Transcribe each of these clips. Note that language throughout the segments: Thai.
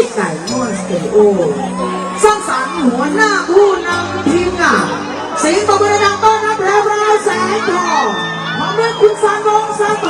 สิกไก่มอนสเตโอสร้างสรรค์หัวหน้าผู้นำทีมงานเสียงตบมือดังต้อนรับแล้วพราวแสงทองพร้อมด้วยคุณสานวงสานทอ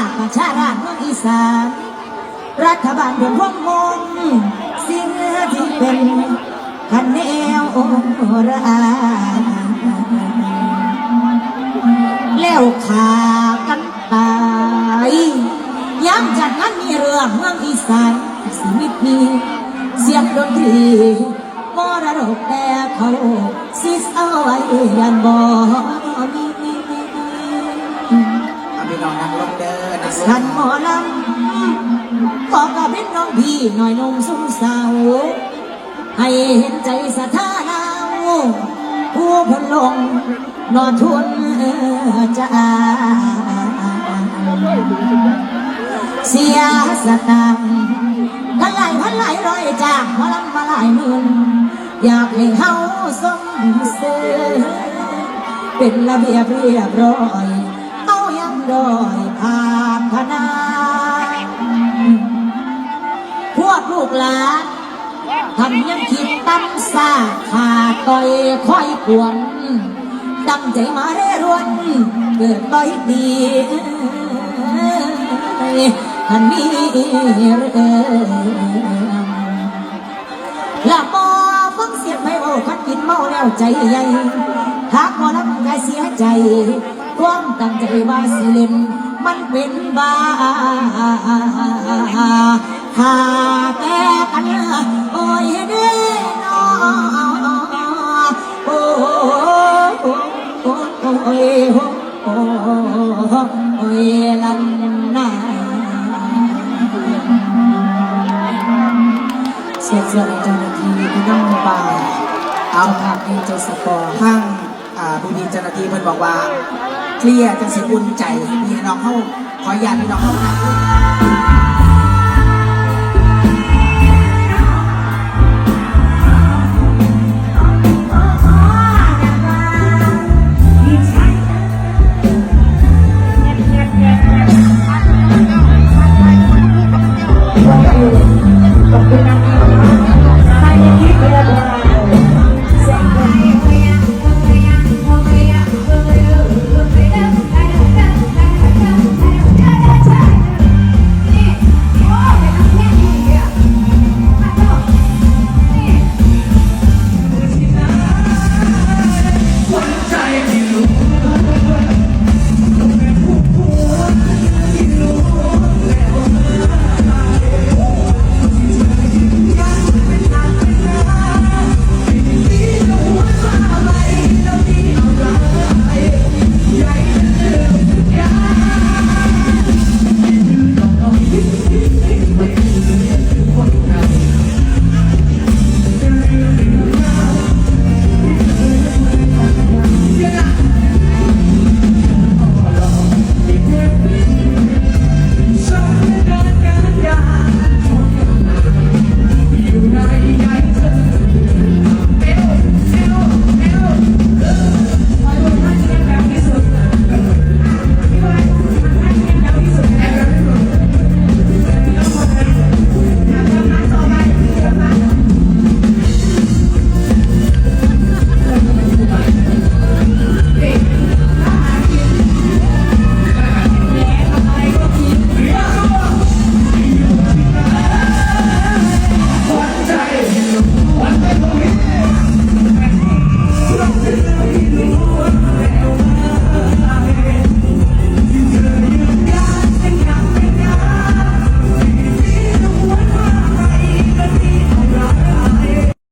อแม่ป่าประชาราชเมืองอีสาน รัฐบาลเดือนพวงมงสิ่งที่เป็นคันแนวโอราแล้วขากันตายย้ำจัดงานมีเรื่องเมืองอีสานสมิตมีเสียงดนตรีมรดกแต่เขาซิสเอาไว้ยันบ่มีเอา งเด้อนั่งลท่านหมอลำขอกับเป็นน้องพี่หน่อยนมสุ่มสาวให้เห็นใจสะท้าดาวผู้พนลงนอนทุนจะอาเสียสตังค์พันหลายพันหลายร้อยจากหมาลำมาหลายหมื่นอยากให้เฮาสมเสือเป็นระเบียบเรียบร้อย เอายังดอยผา นพนา พวกลูกหลานทำยังคิดตั้มซาขาต่อยค่อยกวน ตั้งใจมาเร่รวนเกิดต่อยดีท่านมีเรื่องละมอฟังเสียงไม่โอ้คันกินเมาแล้วใจใหญ่หากมอลำกายเสียใจ ความตั้งใจว่าสิเล่น มันเป็นบ้าหาแต่กันโอ้ยเด้นอโอ้โอ้โอ้โอ้ยโอ้โอ้ยลันนาเสียเสียเจ้าหน้าที่ที่นั่งบ่าเอาภาพเองใจสปอร์ทางอ่าพี่เจ้าหน้าที่เพิ่นบอกว่า เคลียร์จะสิบุญใจพี่น้องเฮาขอญาตพี่น้องเฮานั่ง